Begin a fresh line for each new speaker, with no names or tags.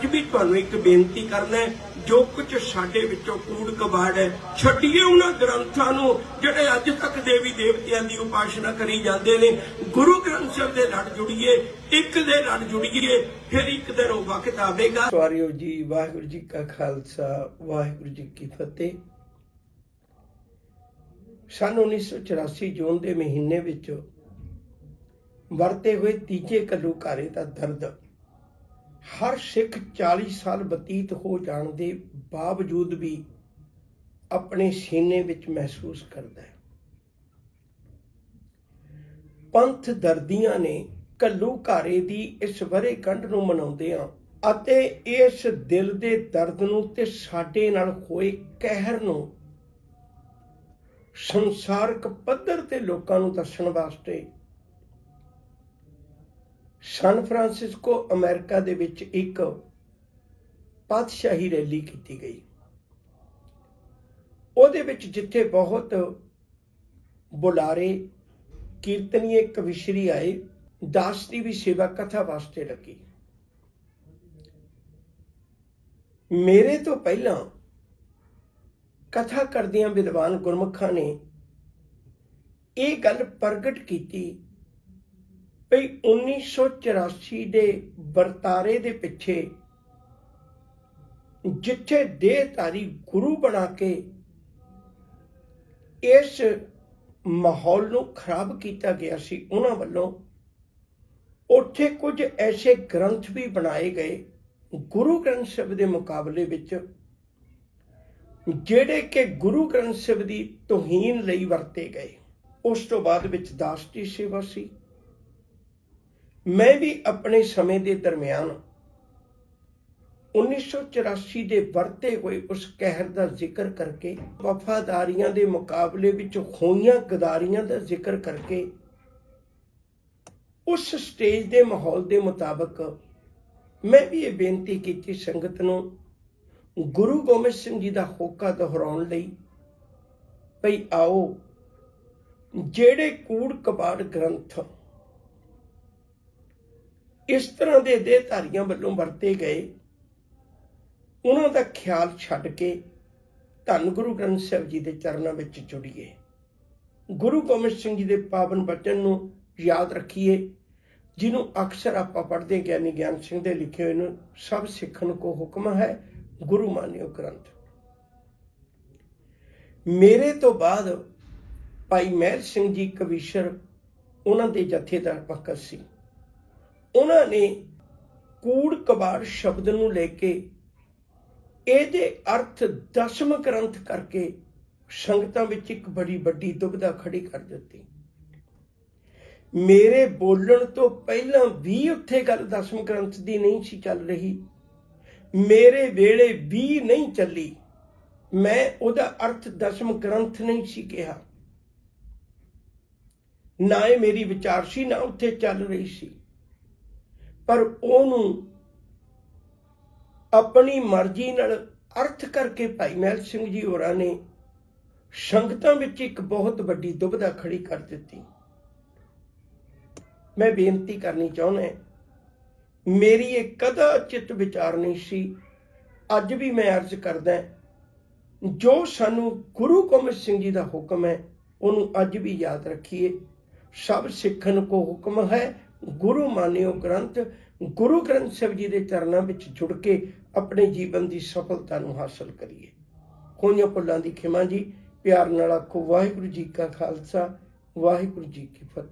ਅੱਜ ਵੀ ਤੁਹਾਨੂੰ ਇੱਕ ਬੇਨਤੀ ਕਰਨਾ ਹੈ, ਜੋ ਕੁਝ ਸਾਡੇ ਵਿੱਚੋਂ ਕੂੜ ਕਬਾੜ ਹੈ, ਛੱਡੀਏ ਉਹਨਾਂ ਗ੍ਰੰਥਾਂ ਨੂੰ, ਜਿਹੜੇ ਅੱਜ ਤੱਕ ਦੇਵੀ ਦੇਵਤਿਆਂ ਦੀ ਉਪਾਸਨਾ ਕਰੀ ਜਾਂਦੇ ਨੇ। ਗੁਰੂ ਗ੍ਰੰਥ ਸਾਹਿਬ ਦੇ ਲੜ ਜੁੜੀਏ, ਇੱਕ ਦੇ ਲੜ ਜੁੜੀਏ, ਫਿਰ ਇੱਕ ਦਿਨ ਉਹ ਵਕਤ ਆਵੇਗਾ। ਸਵਾਰਿਓ ਜੀ, ਵਾਹਿਗੁਰੂ ਜੀ ਕਾ ਖਾਲਸਾ, ਵਾਹਿਗੁਰੂ ਜੀ ਕੀ ਫਤਿਹ। ਸਨ 1984 ਜੂਨ ਦੇ ਮਹੀਨੇ ਵਿੱਚ ਵਰਤੇ ਹੋਏ ਤੀਜੇ ਕੱਲੂਕਾਰੇ ਦਾ ਦਰਦ ਹਰ ਸਿੱਖ 40 ਸਾਲ ਬਤੀਤ ਹੋ ਜਾਣ ਦੇ ਬਾਵਜੂਦ ਵੀ ਆਪਣੇ ਸੀਨੇ ਵਿੱਚ ਮਹਿਸੂਸ ਕਰਦਾ ਹੈ। ਪੰਥ ਦਰਦੀਆਂ ਨੇ ਘੱਲੂਘਾਰੇ ਦੀ ਇਸ ਵਰੇ ਕੰਢ ਨੂੰ ਮਨਾਉਂਦੇ ਆ ਅਤੇ ਇਸ ਦਿਲ ਦੇ ਦਰਦ ਨੂੰ ਤੇ ਸਾਡੇ ਨਾਲ ਹੋਏ ਕਹਿਰ ਨੂੰ ਸੰਸਾਰਕ ਪੱਧਰ ਤੇ ਲੋਕਾਂ ਨੂੰ ਦੱਸਣ ਵਾਸਤੇ ਸਨ ਫਰਾਂਸਿਸਕੋ ਅਮਰੀਕਾ ਦੇ ਵਿੱਚ ਇੱਕ ਪਾਤਸ਼ਾਹੀ ਰੈਲੀ ਕੀਤੀ ਗਈ। ਉਹਦੇ ਵਿੱਚ ਜਿੱਥੇ ਬਹੁਤ ਬੁਲਾਰੇ, ਕੀਰਤਨੀਏ, ਕਵਿਸ਼ਰੀ ਆਏ, ਦਾਸ ਦੀ ਵੀ ਸੇਵਾ ਕਥਾ ਵਾਸਤੇ ਲੱਗੀ। ਮੇਰੇ ਤੋਂ ਪਹਿਲਾਂ ਕਥਾ ਕਰਦਿਆਂ ਵਿਦਵਾਨ ਗੁਰਮੁਖਾਂ ਨੇ ਇਹ ਗੱਲ ਪ੍ਰਗਟ ਕੀਤੀ ਭਈ 1984 ਦੇ ਵਰਤਾਰੇ ਦੇ ਪਿੱਛੇ ਜਿੱਥੇ ਦੇਹਧਾਰੀ ਗੁਰੂ ਬਣਾ ਕੇ ਇਸ ਮਾਹੌਲ ਨੂੰ ਖਰਾਬ ਕੀਤਾ ਗਿਆ ਸੀ, ਉਹਨਾਂ ਵੱਲੋਂ ਉੱਥੇ ਕੁਝ ਐਸੇ ਗ੍ਰੰਥ ਵੀ ਬਣਾਏ ਗਏ ਗੁਰੂ ਗ੍ਰੰਥ ਸਾਹਿਬ ਦੇ ਮੁਕਾਬਲੇ ਵਿੱਚ, ਜਿਹੜੇ ਕਿ ਗੁਰੂ ਗ੍ਰੰਥ ਸਾਹਿਬ ਦੀ ਤੋਹੀਨ ਲਈ ਵਰਤੇ ਗਏ। ਉਸ ਤੋਂ ਬਾਅਦ ਵਿੱਚ ਦਾਸ ਦੀ ਸੇਵਾ ਸੀ। ਮੈਂ ਵੀ ਆਪਣੇ ਸਮੇਂ ਦੇ ਦਰਮਿਆਨ 1984 ਦੇ ਵਰਤੇ ਹੋਏ ਉਸ ਕਹਿਰ ਦਾ ਜ਼ਿਕਰ ਕਰਕੇ, ਵਫਾਦਾਰੀਆਂ ਦੇ ਮੁਕਾਬਲੇ ਵਿੱਚ ਹੋਈਆਂ ਗਦਾਰੀਆਂ ਦਾ ਜ਼ਿਕਰ ਕਰਕੇ, ਉਸ ਸਟੇਜ ਦੇ ਮਾਹੌਲ ਦੇ ਮੁਤਾਬਕ ਮੈਂ ਵੀ ਇਹ ਬੇਨਤੀ ਕੀਤੀ ਸੰਗਤ ਨੂੰ, ਗੁਰੂ ਗੋਬਿੰਦ ਸਿੰਘ ਜੀ ਦਾ ਹੋਕਾ ਦੁਹਰਾਉਣ ਲਈ, ਭਈ ਆਓ, ਜਿਹੜੇ ਕੂੜ ਕਬਾੜ ਗ੍ਰੰਥ ਇਸ ਤਰ੍ਹਾਂ ਦੇ ਦੇਹਧਾਰੀਆਂ ਵੱਲੋਂ ਵਰਤੇ ਗਏ, ਉਹਨਾਂ ਦਾ ਖਿਆਲ ਛੱਡ ਕੇ ਧੰਨ ਗੁਰੂ ਗ੍ਰੰਥ ਸਾਹਿਬ ਜੀ ਦੇ ਚਰਨਾਂ ਵਿੱਚ ਜੁੜੀਏ। ਗੁਰੂ ਗੋਬਿੰਦ ਸਿੰਘ ਜੀ ਦੇ ਪਾਵਨ ਬਚਨ ਨੂੰ ਯਾਦ ਰੱਖੀਏ, ਜਿਹਨੂੰ ਅਕਸਰ ਆਪਾਂ ਪੜ੍ਹਦੇ ਗਿਆਨੀ ਗਿਆਨ ਸਿੰਘ ਦੇ ਲਿਖੇ ਹੋਏ ਨੂੰ ਸਭ ਸਿੱਖਣ ਕੋ ਹੁਕਮ ਹੈ, ਗੁਰੂ ਮਾਨਿਓ ਗ੍ਰੰਥ। ਮੇਰੇ ਤੋਂ ਬਾਅਦ ਭਾਈ ਮਹਿਲ ਸਿੰਘ ਜੀ ਕਵੀਸ਼ਰ ਉਹਨਾਂ ਦੇ ਜਥੇਦਾਰ ਪੱਕਾ ਸੀ। ਉਹਨਾਂ ਨੇ ਕੂੜ ਕਬਾੜ ਸ਼ਬਦ ਨੂੰ ਲੈ ਕੇ ਇਹਦੇ ਅਰਥ ਦਸ਼ਮ ਗ੍ਰੰਥ ਕਰਕੇ ਸੰਗਤਾਂ ਵਿੱਚ ਇੱਕ ਬੜੀ ਵੱਡੀ ਦੁਬਿਧਾ ਖੜੀ ਕਰ ਦਿੱਤੀ। ਮੇਰੇ ਬੋਲਣ ਤੋਂ ਪਹਿਲਾਂ ਵੀ ਉੱਥੇ ਗੱਲ ਦਸਮ ਗ੍ਰੰਥ ਦੀ ਨਹੀਂ ਸੀ ਚੱਲ ਰਹੀ। ਮੇਰੇ ਵੇਲੇ ਵੀ ਨਹੀਂ ਚੱਲੀ। ਮੈਂ ਉਹਦਾ ਅਰਥ ਦਸਮ ਗ੍ਰੰਥ ਨਹੀਂ ਸੀ ਕਿਹਾ। ਨਾ ਇਹ ਮੇਰੀ ਵਿਚਾਰ ਸੀ ਨਾ ਉੱਥੇ ਚੱਲ ਰਹੀ ਸੀ। ਪਰ ਉਹਨੂੰ ਆਪਣੀ ਮਰਜ਼ੀ ਨਾਲ ਅਰਥ ਕਰਕੇ ਭਾਈ ਮਹਿਲ ਸਿੰਘ ਜੀ ਹੋਰਾਂ ਨੇ ਸੰਗਤਾਂ ਵਿੱਚ ਇੱਕ ਬਹੁਤ ਵੱਡੀ ਦੁਬਿਧਾ ਖੜੀ ਕਰ ਦਿੱਤੀ। ਮੈਂ ਬੇਨਤੀ ਕਰਨੀ ਚਾਹੁੰਦਾ ਮੇਰੀ ਇਹ ਕਦਾ ਚਿੱਤ ਵਿਚਾਰ ਨਹੀਂ ਸੀ, ਅੱਜ ਵੀ ਮੈਂ ਅਰਜ਼ ਕਰਦਾ ਜੋ ਸਾਨੂੰ ਗੁਰੂ ਗੋਬਿੰਦ ਸਿੰਘ ਜੀ ਦਾ ਹੁਕਮ ਹੈ, ਉਹਨੂੰ ਅੱਜ ਵੀ ਯਾਦ ਰੱਖੀਏ। ਸਭ ਸਿੱਖਣ ਕੋ ਹੁਕਮ ਹੈ ਗੁਰੂ ਮਾਨਿਓ ਗ੍ਰੰਥ, ਗੁਰੂ ਗ੍ਰੰਥ ਸਾਹਿਬ ਜੀ ਦੇ ਚਰਨਾਂ ਵਿੱਚ ਜੁੜ ਕੇ ਆਪਣੇ ਜੀਵਨ ਦੀ ਸਫਲਤਾ ਨੂੰ ਹਾਸਲ ਕਰੀਏ। ਹੋਈਆਂ ਭੁੱਲਾਂ ਦੀ ਖਿਮਾ ਜੀ, ਪਿਆਰ ਨਾਲ ਆਖੋ, ਵਾਹਿਗੁਰੂ ਜੀ ਕਾ ਖਾਲਸਾ, ਵਾਹਿਗੁਰੂ ਜੀ ਕੀ ਫਤਿਹ।